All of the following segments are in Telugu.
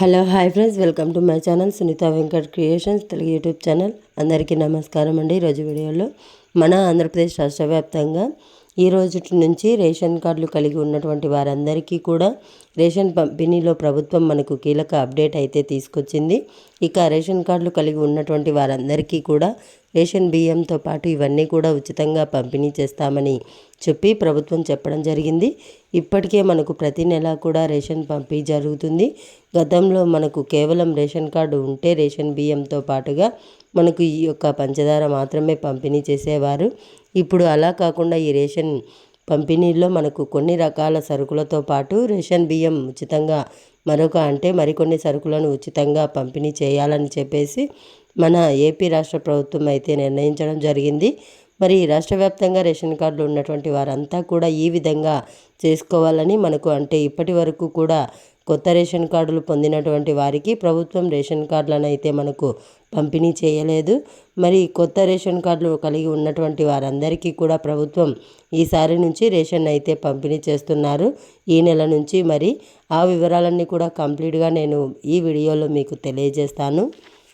Hello hi friends. Welcome to my channel Sunitha Venkat creations Telugu YouTube channel. అందరికీ నమస్కారం అండి. ఈరోజు వీడియోలో మన ఆంధ్రప్రదేశ్ రాష్ట్ర వ్యాప్తంగా ఈ రోజు నుంచి రేషన్ కార్డులు కలిగి ఉన్నటువంటి వారందరికీ కూడా రేషన్ పంపిణీలో ప్రభుత్వం మనకు కీలక అప్డేట్ అయితే తీసుకొచ్చింది. ఇక రేషన్ కార్డులు కలిగి ఉన్నటువంటి వారందరికీ కూడా రేషన్ బియ్యంతో పాటు ఇవన్నీ కూడా ఉచితంగా పంపిణీ చేస్తామని చెప్పి ప్రభుత్వం చెప్పడం జరిగింది. ఇప్పటికే మనకు ప్రతి నెల కూడా రేషన్ పంపిణీ జరుగుతుంది. గతంలో మనకు కేవలం రేషన్ కార్డు ఉంటే రేషన్ బియ్యంతో పాటుగా మనకు ఈ యొక్క పంచదార మాత్రమే పంపిణీ చేసేవారు. ఇప్పుడు అలా కాకుండా ఈ రేషన్ పంపిణీలో మనకు కొన్ని రకాల సరుకులతో పాటు రేషన్ బియ్యం ఉచితంగా మరొక అంటే మరికొన్ని సరుకులను ఉచితంగా పంపిణీ చేయాలని చెప్పేసి మన ఏపీ రాష్ట్ర ప్రభుత్వం అయితే నిర్ణయించడం జరిగింది. మరి రాష్ట్ర వ్యాప్తంగా రేషన్ కార్డులు ఉన్నటువంటి వారంతా కూడా ఈ విధంగా చేసుకోవాలని మనకు అంటే ఇప్పటి వరకు కూడా కొత్త రేషన్ కార్డులు పొందినటువంటి వారికి ప్రభుత్వం రేషన్ కార్డులను అయితే మనకు పంపిణీ చేయలేదు. మరి కొత్త రేషన్ కార్డులు కలిగి ఉన్నటువంటి వారందరికీ కూడా ప్రభుత్వం ఈసారి నుంచి రేషన్ అయితే పంపిణీ చేస్తున్నారు. ఈ నెల నుంచి మరి ఆ వివరాలన్నీ కూడా కంప్లీట్గా నేను ఈ వీడియోలో మీకు తెలియజేస్తాను.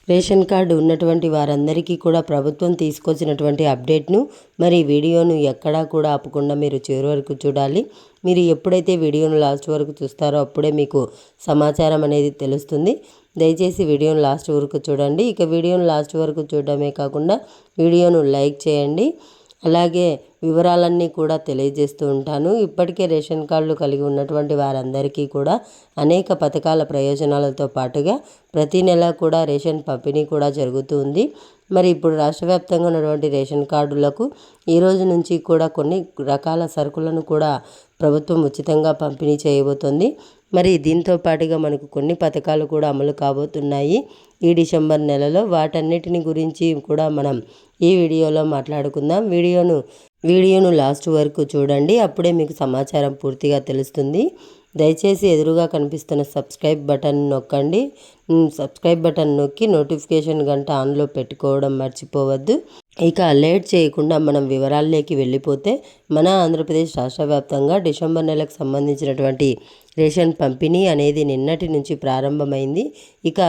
రేషన్ కార్డు ఉన్నటువంటి వారందరికీ కూడా ప్రభుత్వం తీసుకొచ్చినటువంటి అప్డేట్ను మరి వీడియోను ఎక్కడా కూడా ఆపకుండా మీరు చివరి వరకు చూడాలి. మీరు ఎప్పుడైతే వీడియోను లాస్ట్ వరకు చూస్తారో అప్పుడే మీకు సమాచారం అనేది తెలుస్తుంది. దయచేసి వీడియోను లాస్ట్ వరకు చూడండి. ఇక వీడియోను లాస్ట్ వరకు చూడడమే కాకుండా వీడియోను లైక్ చేయండి. అలాగే వివరాలన్నీ కూడా తెలియజేస్తూ ఉంటాను. ఇప్పటికే రేషన్ కార్డులు కలిగి ఉన్నటువంటి వారందరికీ కూడా అనేక పథకాల ప్రయోజనాలతో పాటుగా ప్రతి నెల కూడా రేషన్ పంపిణీ కూడా జరుగుతుంది మరి ఇప్పుడు రాష్ట్ర వ్యాప్తంగా ఉన్నటువంటి రేషన్ కార్డులకు ఈ రోజు నుంచి కూడా కొన్ని రకాల సరుకులను కూడా ప్రభుత్వం ఉచితంగా పంపిణీ చేయబోతోంది. మరి దీంతో పాటుగా మనకు కొన్ని పథకాలు కూడా అమలు కాబోతున్నాయి. ఈ డిసెంబర్ నెలలో వాటన్నిటిని గురించి కూడా మనం ఈ వీడియోలో మాట్లాడుకుందాం. వీడియోను వీడియోను లాస్ట్ వరకు చూడండి. అప్పుడే మీకు సమాచారం పూర్తిగా తెలుస్తుంది. దయచేసి ఎదురుగా కనిపిస్తున్న సబ్స్క్రైబ్ బటన్ నొక్కండి. సబ్స్క్రైబ్ బటన్ నొక్కి నోటిఫికేషన్ గంట ఆన్లో పెట్టుకోవడం మర్చిపోవద్దు. ఇక లేట్ చేయకుండా మనం వివరాల్లోకి వెళ్ళిపోతే మన ఆంధ్రప్రదేశ్ రాష్ట్ర వ్యాప్తంగా డిసెంబర్ నెలకు సంబంధించినటువంటి రేషన్ పంపిణీ అనేది నిన్నటి నుంచి ప్రారంభమైంది. ఇక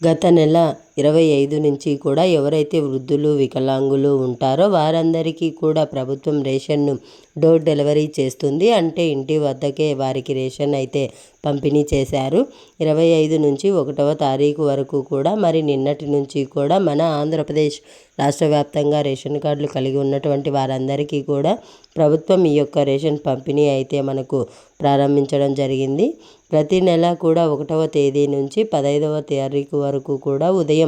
గత నెల ఇరవై ఐదు నుంచి కూడా ఎవరైతే వృద్ధులు వికలాంగులు ఉంటారో వారందరికీ కూడా ప్రభుత్వం రేషన్ను డోర్ డెలివరీ చేస్తుంది. అంటే ఇంటి వద్దకే వారికి రేషన్ అయితే పంపిణీ చేశారు. ఇరవై ఐదు నుంచి ఒకటవ తారీఖు వరకు కూడా మరి నిన్నటి నుంచి కూడా మన ఆంధ్రప్రదేశ్ రాష్ట్ర వ్యాప్తంగా రేషన్ కార్డులు కలిగి ఉన్నటువంటి వారందరికీ కూడా ప్రభుత్వం ఈ యొక్క రేషన్ పంపిణీ అయితే మనకు ప్రారంభించడం జరిగింది. ప్రతి నెల కూడా ఒకటవ తేదీ నుంచి పదహైదవ తారీఖు వరకు కూడా ఉదయం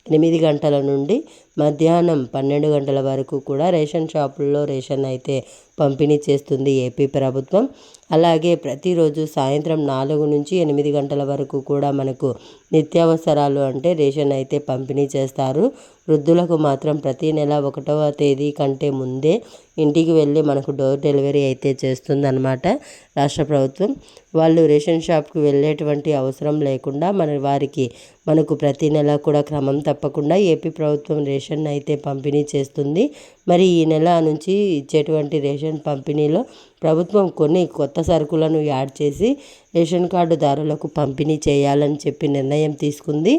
ఎనిమిది గంటల నుండి మధ్యాహ్నం పన్నెండు గంటల వరకు కూడా రేషన్ షాపుల్లో రేషన్ అయితే పంపిణీ చేస్తుంది ఏపీ ప్రభుత్వం. అలాగే ప్రతిరోజు సాయంత్రం నాలుగు నుంచి ఎనిమిది గంటల వరకు కూడా మనకు నిత్యావసరాలు అంటే రేషన్ అయితే పంపిణీ చేస్తారు. వృద్ధులకు మాత్రం ప్రతి నెల ఒకటవ తేదీ కంటే ముందే ఇంటికి వెళ్ళి మనకు డోర్ డెలివరీ అయితే చేస్తుందన్నమాట రాష్ట్ర ప్రభుత్వం. వాళ్ళు రేషన్ షాప్కి వెళ్ళేటువంటి అవసరం లేకుండా మన వారికి మనకు ప్రతి నెల కూడా క్రమం తప్పకుండా ఏపీ ప్రభుత్వం రేషన్ అయితే పంపిణీ చేస్తుంది. మరి ఈ నెల నుంచి ఇచ్చేటువంటి రేషన్ పంపిణీలో ప్రభుత్వం కొన్ని కొత్త సరుకులను యాడ్ చేసి రేషన్ కార్డుదారులకు పంపిణీ చేయాలని చెప్పి నిర్ణయం తీసుకుంది.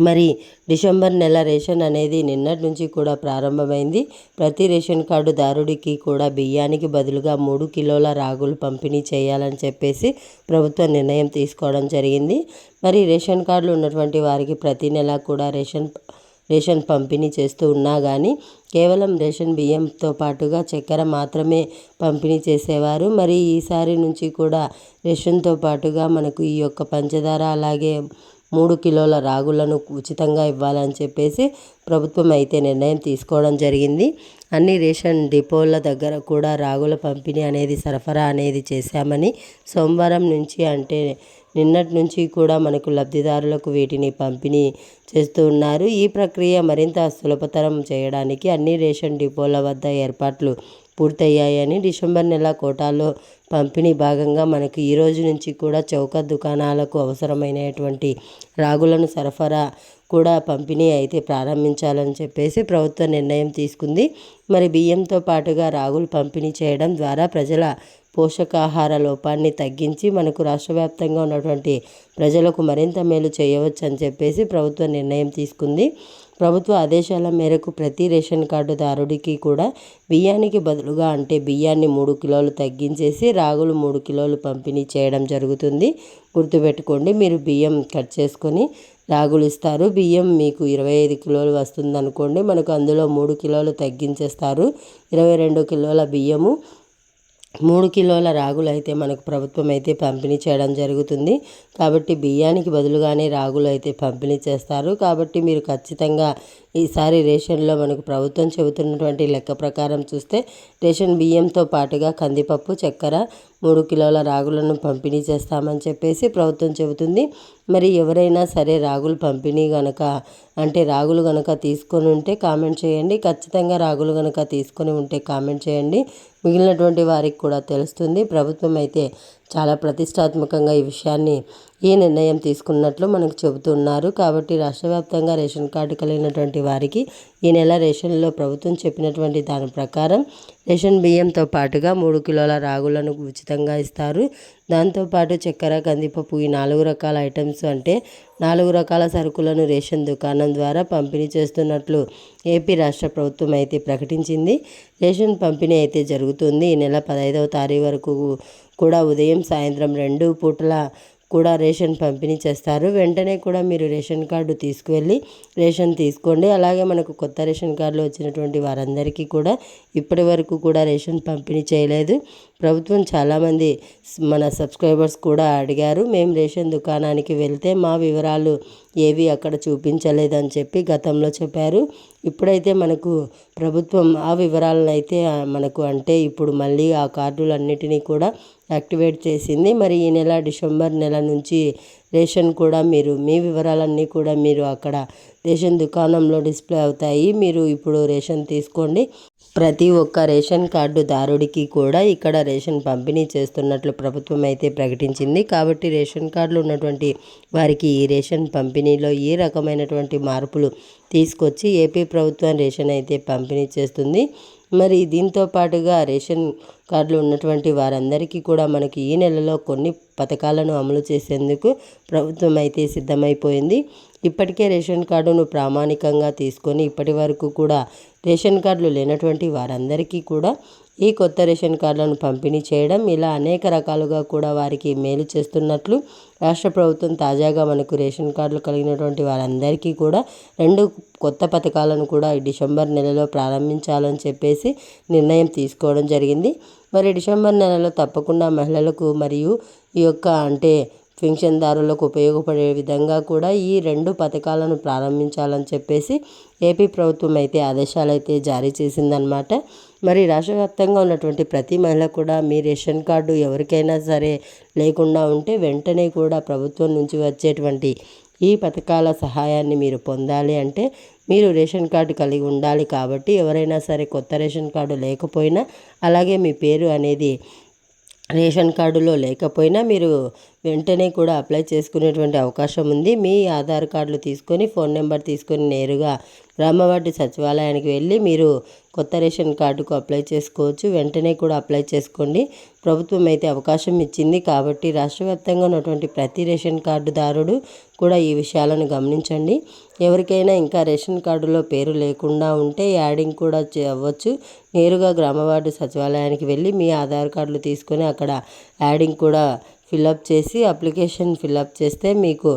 మరి డిసెంబర్ నెల రేషన్ అనేది నిన్నటి నుంచి కూడా ప్రారంభమైంది. ప్రతి రేషన్ కార్డుదారుడికి కూడా బియ్యానికి బదులుగా మూడు కిలోల రాగులు పంపిణీ చేయాలని చెప్పేసి ప్రభుత్వం నిర్ణయం తీసుకోవడం జరిగింది. మరి రేషన్ కార్డులు ఉన్నటువంటి వారికి ప్రతి నెల కూడా రేషన్ రేషన్ పంపిణీ చేస్తూ ఉన్నా కానీ కేవలం రేషన్ బియ్యంతో పాటుగా చక్కెర మాత్రమే పంపిణీ చేసేవారు. మరి ఈసారి నుంచి కూడా రేషన్తో పాటుగా మనకు ఈ యొక్క పంచదార అలాగే మూడు కిలోల రాగులను ఉచితంగా ఇవ్వాలని చెప్పేసి ప్రభుత్వం అయితే నిర్ణయం తీసుకోవడం జరిగింది. అన్ని రేషన్ డిపోల దగ్గర కూడా రాగుల పంపిణీ అనేది సరఫరా అనేది చేశామని సోమవారం నుంచి అంటే నిన్నటి నుంచి కూడా మనకు లబ్ధిదారులకు వీటిని పంపిణీ చేస్తూ ఉన్నారు. ఈ ప్రక్రియ మరింత సులభతరం చేయడానికి అన్ని రేషన్ డిపోల వద్ద ఏర్పాట్లు పూర్తయ్యాయని డిసెంబర్ నెల కోటాలో పంపిణీ భాగంగా మనకు ఈ రోజు నుంచి కూడా చౌక దుకాణాలకు అవసరమైనటువంటి రాగులను సరఫరా కూడా పంపిణీ అయితే ప్రారంభించాలని చెప్పేసి ప్రభుత్వం నిర్ణయం తీసుకుంది. మరి బియ్యంతో పాటుగా రాగులు పంపిణీ చేయడం ద్వారా ప్రజల పోషకాహార లోపాన్ని తగ్గించి మనకు రాష్ట్ర వ్యాప్తంగా ఉన్నటువంటి ప్రజలకు మరింత మేలు చేయవచ్చు అని చెప్పేసి ప్రభుత్వం నిర్ణయం తీసుకుంది. ప్రభుత్వ ఆదేశాల మేరకు ప్రతి రేషన్ కార్డుదారుడికి కూడా బియ్యానికి బదులుగా అంటే బియ్యాన్ని మూడు కిలోలు తగ్గించేసి రాగులు మూడు కిలోలు పంపిణీ చేయడం జరుగుతుంది. గుర్తుపెట్టుకోండి మీరు బియ్యం కట్ చేసుకొని రాగులు ఇస్తారు. బియ్యం మీకు ఇరవై ఐదు కిలోలు వస్తుంది అనుకోండి మనకు అందులో మూడు కిలోలు తగ్గించేస్తారు. ఇరవై రెండు కిలోల బియ్యము మూడు కిలోల రాగులు అయితే మనకు ప్రభుత్వం అయితే పంపిణీ చేయడం జరుగుతుంది. కాబట్టి బియ్యానికి బదులుగానే రాగులు అయితే పంపిణీ చేస్తారు. కాబట్టి మీరు ఖచ్చితంగా ఈసారి రేషన్లో మనకు ప్రభుత్వం చెబుతున్నటువంటి లెక్క ప్రకారం చూస్తే రేషన్ బియ్యంతో పాటుగా కందిపప్పు చక్కెర మూడు కిలోల రాగులను పంపిణీ చేస్తామని చెప్పేసి ప్రభుత్వం చెబుతుంది. మరి ఎవరైనా సరే రాగులు పంపిణీ గనక అంటే రాగులు గనక తీసుకొని ఉంటే కామెంట్ చేయండి. ఖచ్చితంగా రాగులు గనక తీసుకొని ఉంటే కామెంట్ చేయండి. మిగిలినటువంటి వారికి కూడా తెలుస్తుంది. ప్రభుత్వం అయితే చాలా ప్రతిష్టాత్మకంగా ఈ విషయాన్ని ఈ నిర్ణయం తీసుకున్నట్లు మనకు చెబుతున్నారు. కాబట్టి రాష్ట్ర వ్యాప్తంగా రేషన్ కార్డు కలిగినటువంటి వారికి ఈ నెల రేషన్లో ప్రభుత్వం చెప్పినటువంటి దాని ప్రకారం రేషన్ బియ్యంతో పాటుగా మూడు కిలోల రాగులను ఉచితంగా ఇస్తారు. దాంతోపాటు చక్కెర కందిపప్పు ఈ నాలుగు రకాల ఐటమ్స్ అంటే నాలుగు రకాల సరుకులను రేషన్ దుకాణం ద్వారా పంపిణీ చేస్తున్నట్లు ఏపీ రాష్ట్ర ప్రభుత్వం అయితే ప్రకటించింది. రేషన్ పంపిణీ అయితే జరుగుతుంది. ఈ నెల పదహైదవ తారీఖు వరకు కూడా ఉదయం సాయంత్రం రెండు పూటల కూడా రేషన్ పంపిణీ చేస్తారు. వెంటనే కూడా మీరు రేషన్ కార్డు తీసుకువెళ్ళి రేషన్ తీసుకోండి. అలాగే మనకు కొత్త రేషన్ కార్డులు వచ్చినటువంటి వారందరికీ కూడా ఇప్పటి వరకు కూడా రేషన్ పంపిణీ చేయలేదు. ప్రభుత్వం చాలామంది మన సబ్స్క్రైబర్స్ కూడా అడిగారు మేము రేషన్ దుకాణానికి వెళ్తే మా వివరాలు ఏవి అక్కడ చూపించలేదని చెప్పి గతంలో చెప్పారు. ఇప్పుడైతే మనకు ప్రభుత్వం ఆ వివరాలను అయితే మనకు అంటే ఇప్పుడు మళ్ళీ ఆ కార్డులన్నిటినీ కూడా యాక్టివేట్ చేసింది. మరి ఈ నెల డిసెంబర్ నెల నుంచి రేషన్ కూడా మీరు మీ వివరాలన్నీ కూడా మీరు అక్కడ రేషన్ దుకాణంలో డిస్ప్లే అవుతాయి. మీరు ఇప్పుడు రేషన్ తీసుకోండి. ప్రతి ఒక్క రేషన్ కార్డు దారుడికి కూడా ఇక్కడ రేషన్ పంపిణీ చేస్తున్నట్లు ప్రభుత్వం అయితే ప్రకటించింది. కాబట్టి రేషన్ కార్డులు ఉన్నటువంటి వారికి ఈ రేషన్ పంపిణీలో ఏ రకమైనటువంటి మార్పులు తీసుకొచ్చి ఏపీ ప్రభుత్వం రేషన్ అయితే పంపిణీ చేస్తుంది. మరి దీంతో పాటుగా రేషన్ కార్డులు ఉన్నటువంటి వారందరికీ కూడా మనకి ఈ నెలలో కొన్ని పథకాలను అమలు చేసేందుకు ప్రభుత్వం అయితే సిద్ధమైపోయింది. ఇప్పటికే రేషన్ కార్డును ప్రామాణికంగా తీసుకొని ఇప్పటి వరకు కూడా రేషన్ కార్డులు లేనటువంటి వారందరికీ కూడా ఈ కొత్త రేషన్ కార్డులను పంపిణీ చేయడం ఇలా అనేక రకాలుగా కూడా వారికి మేలు చేస్తున్నట్లు రాష్ట్ర ప్రభుత్వం తాజాగా మనకు రేషన్ కార్డులు కలిగినటువంటి వారందరికీ కూడా రెండు కొత్త పథకాలను కూడా డిసెంబర్ నెలలో ప్రారంభించాలని చెప్పేసి నిర్ణయం తీసుకోవడం జరిగింది. మరి డిసెంబర్ నెలలో తప్పకుండా మహిళలకు మరియు ఈ యొక్క అంటే పింఛన్దారులకు ఉపయోగపడే విధంగా కూడా ఈ రెండు పథకాలను ప్రారంభించాలని చెప్పేసి ఏపీ ప్రభుత్వం అయితే ఆదేశాలు అయితే జారీ చేసిందనమాట మరి రాష్ట్ర వ్యాప్తంగా ఉన్నటువంటి ప్రతి మహిళ కూడా మీ రేషన్ కార్డు ఎవరికైనా సరే లేకుండా ఉంటే వెంటనే కూడా ప్రభుత్వం నుంచి వచ్చేటువంటి ఈ పథకాల సహాయాన్ని మీరు పొందాలి అంటే మీరు రేషన్ కార్డు కలిగి ఉండాలి కాబట్టి ఎవరైనా సరే కొత్త రేషన్ కార్డు లేకపోయినా అలాగే మీ పేరు అనేది రేషన్ కార్డులో లేకపోయినా మీరు వెంటనే కూడా అప్లై చేసుకునేటువంటి అవకాశం ఉంది. మీ ఆధార్ కార్డులు తీసుకొని ఫోన్ నెంబర్ తీసుకొని నేరుగా గ్రామవార్డు సచివాలయానికి వెళ్ళి మీరు కొత్త రేషన్ కార్డుకు అప్లై చేసుకోవచ్చు. వెంటనే కూడా అప్లై చేసుకోండి. ప్రభుత్వం అయితే అవకాశం ఇచ్చింది కాబట్టి రాష్ట్ర వ్యాప్తంగా ఉన్నటువంటి ప్రతి రేషన్ కార్డుదారుడు కూడా ఈ విషయాలను గమనించండి. ఎవరికైనా ఇంకా రేషన్ కార్డులో పేరు లేకుండా ఉంటే యాడింగ్ కూడా అవ్వచ్చు. నేరుగా గ్రామవార్డు సచివాలయానికి వెళ్ళి మీ ఆధార్ కార్డులు తీసుకొని అక్కడ యాడింగ్ కూడా ఫిల్అప్ చేసి అప్లికేషన్ ఫిల్అప్ చేస్తే మీకు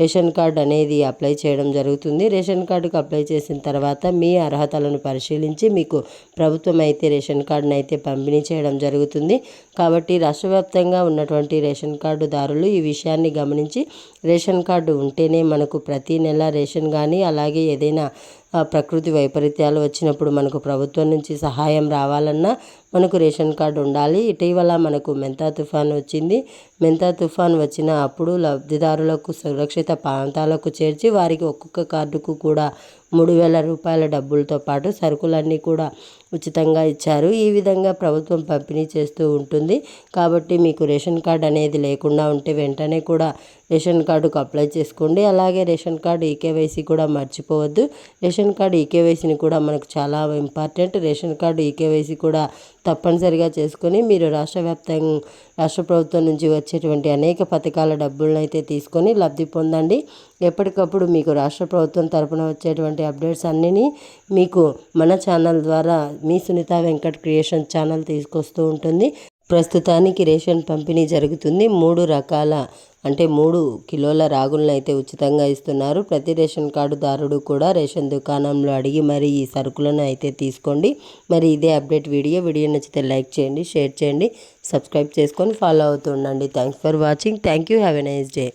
రేషన్ కార్డ్ అనేది అప్లై చేయడం జరుగుతుంది. రేషన్ కార్డుకు అప్లై చేసిన తర్వాత మీ అర్హతలను పరిశీలించి మీకు ప్రభుత్వం అయితే రేషన్ కార్డును అయితే పంపిణీ చేయడం జరుగుతుంది. కాబట్టి రాష్ట్ర వ్యాప్తంగా ఉన్నటువంటి రేషన్ కార్డుదారులు ఈ విషయాన్ని గమనించి రేషన్ కార్డు ఉంటేనే మనకు ప్రతి నెల రేషన్ కానీ అలాగే ఏదైనా ప్రకృతి వైపరీత్యాలు వచ్చినప్పుడు మనకు ప్రభుత్వం నుంచి సహాయం రావాలన్నా మనకు రేషన్ కార్డు ఉండాలి. ఇటీవల మనకు మెంతా తుఫాన్ వచ్చింది. మెంతా తుఫాన్ వచ్చిన అప్పుడు లబ్ధిదారులకు సురక్షిత ప్రాంతాలకు చేర్చి వారికి ఒక్కొక్క కార్డుకు కూడా మూడు వేల రూపాయల డబ్బులతో పాటు సరుకులన్నీ కూడా ఉచితంగా ఇచ్చారు. ఈ విధంగా ప్రభుత్వం పంపిణీ చేస్తూ ఉంటుంది. కాబట్టి మీకు రేషన్ కార్డ్ అనేది లేకుండా ఉంటే వెంటనే కూడా రేషన్ కార్డుకు అప్లై చేసుకోండి. అలాగే రేషన్ కార్డు ఈకేవైసీ కూడా మర్చిపోవద్దు. రేషన్ కార్డు ఈకేవైసీని కూడా మనకు చాలా ఇంపార్టెంట్. రేషన్ కార్డు ఈకేవైసీ కూడా తప్పనిసరిగా చేసుకొని మీరు రాష్ట్ర వ్యాప్తంగా రాష్ట్ర ప్రభుత్వం నుంచి వచ్చేటువంటి అనేక పథకాల డబ్బులను అయితే తీసుకొని లబ్ధి పొందండి. ఎప్పటికప్పుడు మీకు రాష్ట్ర ప్రభుత్వం తరపున వచ్చేటువంటి అప్డేట్స్ అన్నీ మీకు మన ఛానల్ ద్వారా మీ సునీత వెంకట్ క్రియేషన్ ఛానల్ తీసుకొస్తూ ఉంటుంది. ప్రస్తుతానికి రేషన్ పంపిణీ జరుగుతుంది. మూడు రకాల అంటే మూడు కిలోల రాగులను అయితే ఉచితంగా ఇస్తున్నారు. ప్రతి రేషన్ కార్డుదారుడు కూడా రేషన్ దుకాణంలో అడిగి మరి ఈ సరుకులను అయితే తీసుకోండి. మరి ఇదే అప్డేట్ వీడియో. వీడియో నచ్చితే లైక్ చేయండి షేర్ చేయండి సబ్స్క్రైబ్ చేసుకొని follow అవుతుండండి thanks for watching. Thank you. Have a nice day.